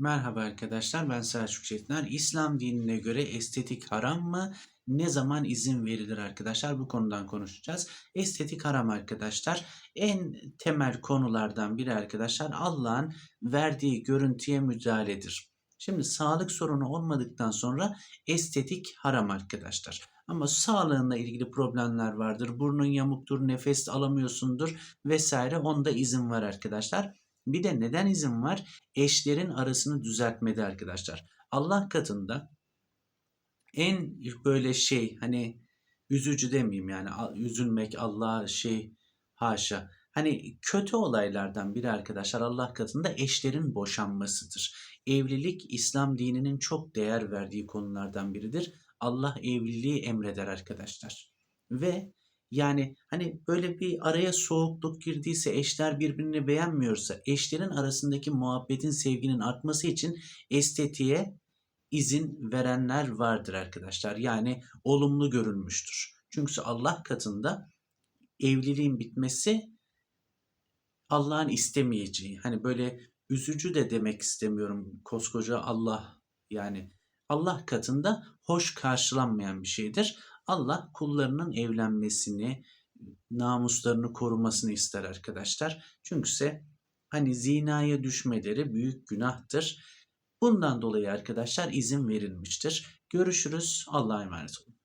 Merhaba arkadaşlar, ben Selçuk Çetiner. İslam dinine göre estetik haram mı? Ne zaman izin verilir arkadaşlar? Bu konudan konuşacağız. Estetik haram arkadaşlar. En temel konulardan biri arkadaşlar Allah'ın verdiği görüntüye müdahaledir. Şimdi sağlık sorunu olmadıktan sonra estetik haram arkadaşlar. Ama sağlığınla ilgili problemler vardır. Burnun yamuktur, nefes alamıyorsundur vesaire. Onda izin var arkadaşlar. Bir de neden izin var? Eşlerin arasını düzeltmede arkadaşlar. Allah katında en böyle şey hani üzücü demeyeyim yani üzülmek Allah'a şey haşa. Hani kötü olaylardan biri arkadaşlar Allah katında eşlerin boşanmasıdır. Evlilik İslam dininin çok değer verdiği konulardan biridir. Allah evliliği emreder arkadaşlar. Ve yani hani böyle bir araya soğukluk girdiyse, eşler birbirini beğenmiyorsa, eşlerin arasındaki muhabbetin, sevginin artması için estetiğe izin verenler vardır arkadaşlar. Yani olumlu görülmüştür. Çünkü Allah katında evliliğin bitmesi Allah'ın istemeyeceği. Hani böyle üzücü de demek istemiyorum. Koskoca Allah yani Allah katında hoş karşılanmayan bir şeydir. Allah kullarının evlenmesini, namuslarını korumasını ister arkadaşlar. Çünkü ise hani zinaya düşmeleri büyük günahtır. Bundan dolayı arkadaşlar izin verilmiştir. Görüşürüz. Allah'a emanet olun.